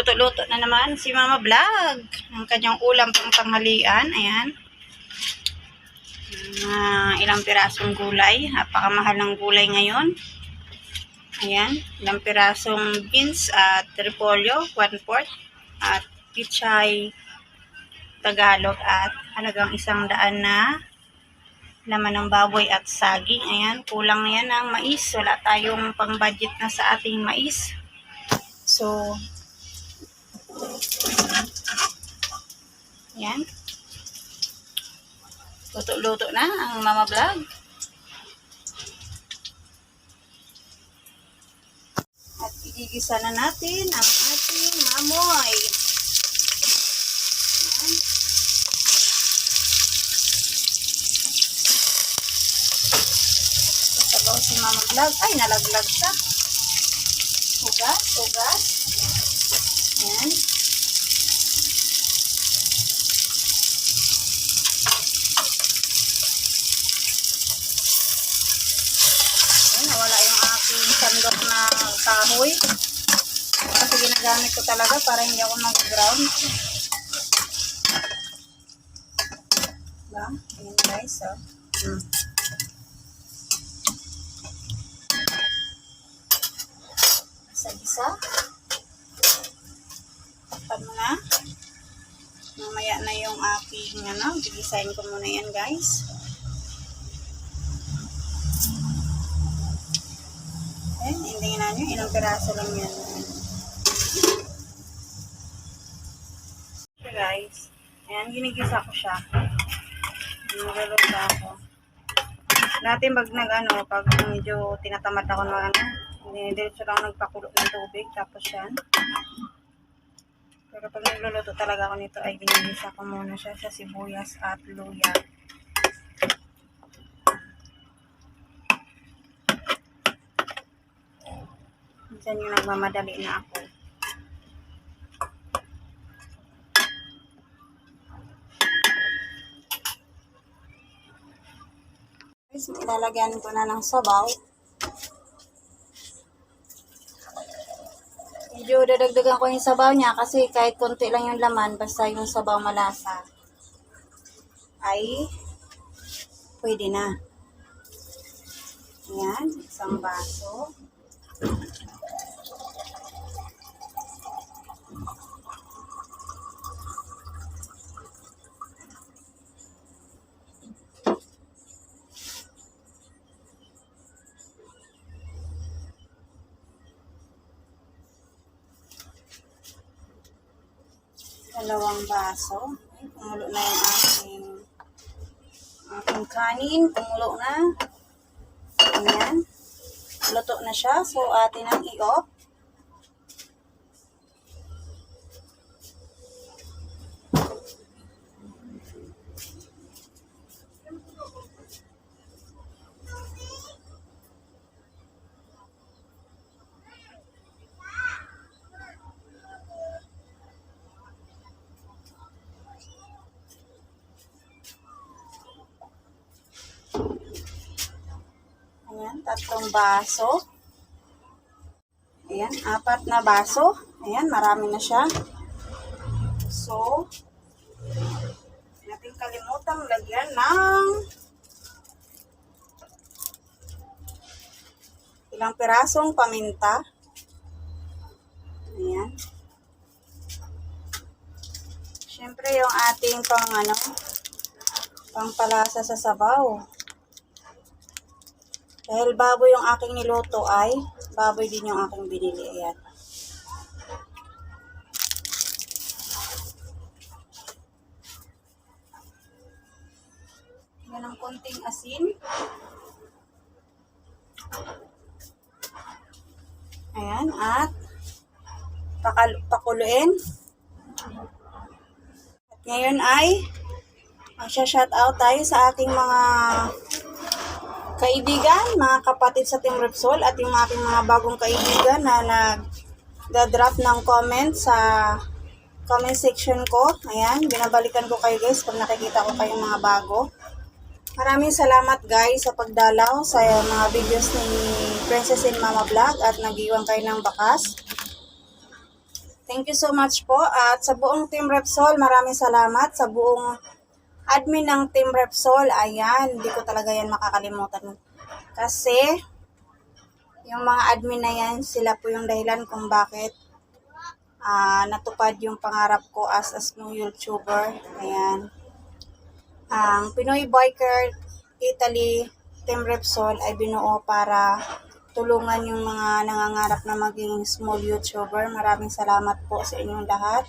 Magluto-luto na naman si Mama Vlog. Ang kanyang ulam pang tanghalian. Ayan. Ah, ilang pirasong gulay. Napakamahal ng gulay ngayon. Ayan. Ilang pirasong beans at repolyo. One fourth. At pichay Tagalog at halagang isang daan na laman ng baboy at saging. Ayan, kulang na yan ng mais. Wala tayong pang-budget na sa ating mais. So, ayan. Luto-luto na ang mama vlog. At igigisa na natin ang ating mamoy. Ayan. Sabaw si Mama Vlog. Ay, nalaglag siya. Hugas, hugas. Ayan, nawala yung aking sandok na kahoy. Kasi ginagamit ko talaga para hindi ako mag-ground. Diba? Ayan guys, oh. Hmm. Isa-isa. Takpan mo na. Mamaya na yung aking, ano, gigisahin ko muna yan, guys. Na nyo. Ilang piraso lang yan. So, guys. Ayan, ginigisa ko siya. Niluluto ako. Dati pag nag ano, pag medyo tinatamad ako ng ano, dinidiretso lang nagpakulo ng tubig, tapos yan. Pero pag nagluluto talaga ako nito ay ginigisa ko muna siya sa sibuyas at luya. Minsan yung nagmamadali na ako. Guys, ilalagyan ko na ng sabaw. Medyo dadagdagan ko yung sabaw niya kasi kahit konti lang yung laman, basta yung sabaw malasa, ay pwede na. Ayan, isang baso. Dalawang baso. Kumulo na yung aking aking kanin. Kumulo na. Ayan. Luto na siya. So, atin ang i-off. Tatlong baso. Ayan, apat na baso. Ayan, marami na siya. So, natin kalimutang lagyan ng ilang pirasong paminta. Ayan. Siyempre, yung ating pang ano, pangpalasa sa sabaw. Dahil baboy yung aking niluto ay baboy din yung aking binili. Ayan. Yan ang konting asin. Ayan. At pakal pakuluin. At ngayon ay magsha-shout out tayo sa aking mga kaibigan, mga kapatid sa Team Repsol at yung aking mga bagong kaibigan na nag-draft ng comment sa comment section ko. Ayan, binabalikan ko kayo guys pag nakikita ko kayong mga bago. Maraming salamat guys sa pagdalaw sa mga videos ni Princess and Mama Vlog at nag-iwan kayo ng bakas. Thank you so much po. At sa buong Team Repsol, maraming salamat. Sa buong admin ng Team Repsol, ayan, hindi ko talaga yan makakalimutan. Kasi, yung mga admin na yan, sila po yung dahilan kung bakit ah natupad yung pangarap ko as a new YouTuber. Ayan. Ang Pinoy Biker Italy Team Repsol ay binuo para tulungan yung mga nangangarap na maging small YouTuber. Maraming salamat po sa inyong lahat.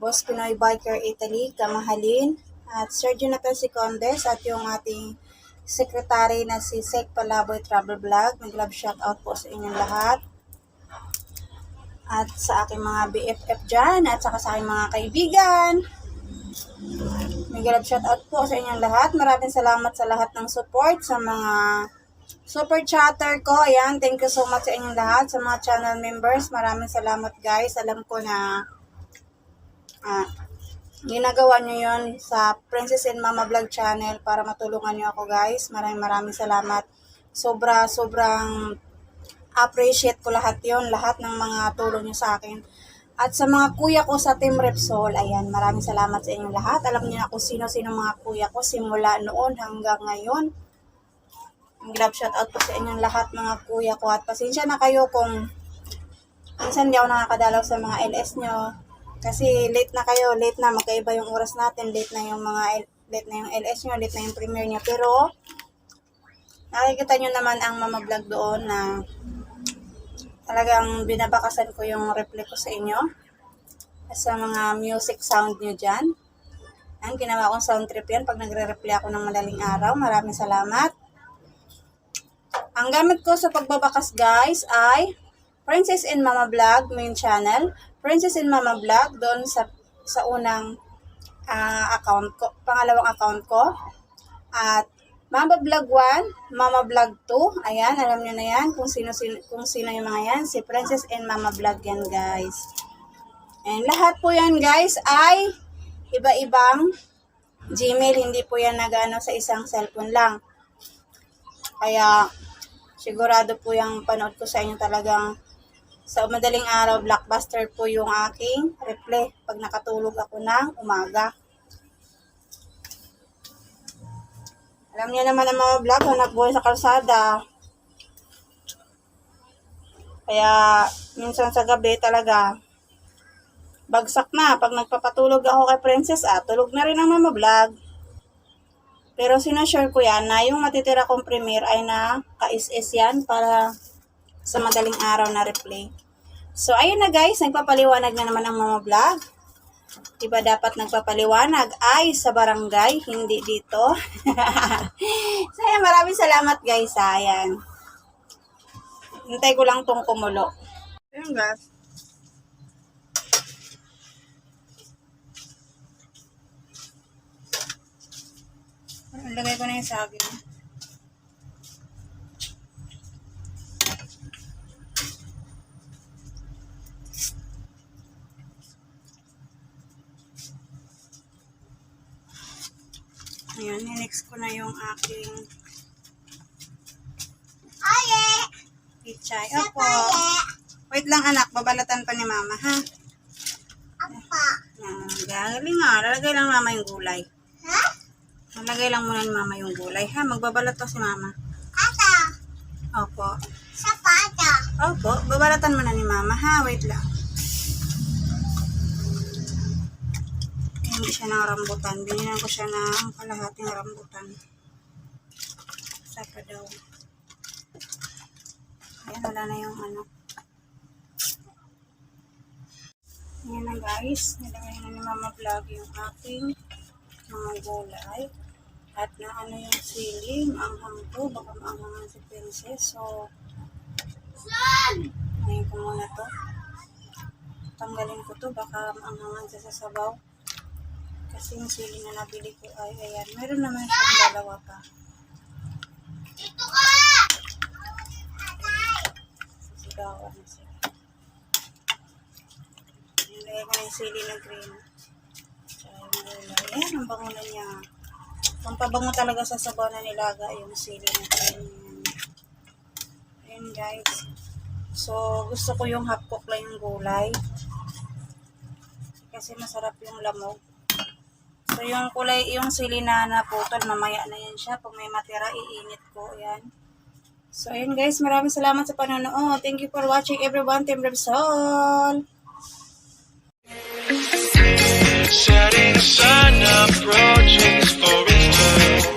Boss Pinoy Biker Italy, Kamahalin, at Sir Jonathan Sicondes at yung ating secretary na si Sek Palaboy Travel Vlog. Nag-love shoutout po sa inyong lahat. At sa aking mga BFF dyan, at saka sa aking mga kaibigan. May love shoutout po sa inyong lahat. Maraming salamat sa lahat ng support, sa mga super chatter ko. Ayan, thank you so much sa inyong lahat. Sa mga channel members, maraming salamat guys. Alam ko na ah, ginagawa nyo yon sa Princess and Mama Vlog channel para matulungan nyo ako guys. Maraming maraming salamat. Sobra, sobrang appreciate ko lahat yon lahat ng mga tulong nyo sa akin. At sa mga kuya ko sa Team Repsol, ayan, maraming salamat sa inyong lahat. Alam niyo na kung sino-sino mga kuya ko simula noon hanggang ngayon. Love shout out po sa inyong lahat mga kuya ko at pasensya na kayo kung minsan di ako nakakadalaw sa mga LS nyo. Kasi late na kayo, late na, magkaiba yung oras natin, late na yung mga, late na yung LS nyo, late na yung premiere nyo. Pero, nakikita nyo naman ang mama vlog doon na talagang binabakasan ko yung reply ko sa inyo. Sa mga music sound nyo dyan. Ang ginawa kong sound trip yan pag nagre-reply ako ng madaling araw. Maraming salamat. Ang gamit ko sa pagbabakas guys ay Princess and Mama Vlog main channel. Princess and Mama Vlog doon sa sa unang ah, account ko, pangalawang account ko. At Mama Vlog 1, Mama Vlog 2. Ayan, alam niyo na yan kung sino, sino kung sino yung mga yan. Si Princess and Mama Vlog yan, guys. And lahat po yan, guys, ay iba-ibang Gmail. Hindi po yan nagano sa isang cellphone lang. Kaya, sigurado po yung panood ko sa inyo talagang sa madaling araw, blockbuster po yung aking replay pag nakatulog ako ng umaga. Alam niyo naman ang mga vlog, hanap buhay sa kalsada. Kaya, minsan sa gabi talaga, bagsak na. Pag nagpapatulog ako kay Princess, ah, tulog na rin ang mama vlog. Pero sinashare ko yan na yung matitira kong premiere ay na ka-SS yan para sa madaling araw na replay. So, ayun na guys, nagpapaliwanag na naman ang mama vlog. Diba dapat nagpapaliwanag ay sa barangay, hindi dito. so, ayan, maraming salamat guys. ha. Ayan. Hintay ko lang tong kumulo. Ayun guys. Lagay ko na yung saging. Next ko na yung aking pichay. Opo. Wait lang anak, babalatan pa ni mama ha. Apa? Yan, galing nga. Lalagay lang mama yung gulay. Ha? Lalagay lang muna ni mama yung gulay ha. Magbabalat pa si mama. Ata? Opo. Sa pata? Opo, babalatan mo na ni mama ha. Wait lang. Hindi siya ng rambutan. Binilan ko siya ng kalahating rambutan. Saka daw. Ayan, wala na yung ano. Ayan na guys. Nilagay na ni Mama Vlog yung aking mga gulay. At na ano yung siling, ang hangko, baka maangangan si Princess. So, Ngayon ko muna to. Tanggalin ko to, baka maangangan siya sa sabaw. Kasi yung sili na nabili ko ay ayan. Meron naman siyang dalawa pa. Dito ka! Sisigawan na siya. Nilagay ko na yung sili na green. Tsaka yung gulay. Ayan, ang bango na niya. Pampabango talaga sa sabaw na nilaga yung sili na green. Ayan guys. So, gusto ko yung half cook lang yung gulay. Kasi masarap yung lamog. So, yung kulay, yung sili na naputol, mamaya na yan siya. Pag may matira, iinit ko. Ayan. So, ayun guys. Maraming salamat sa panonood. Thank you for watching everyone. Team Repsol! Setting the sun approaching its turn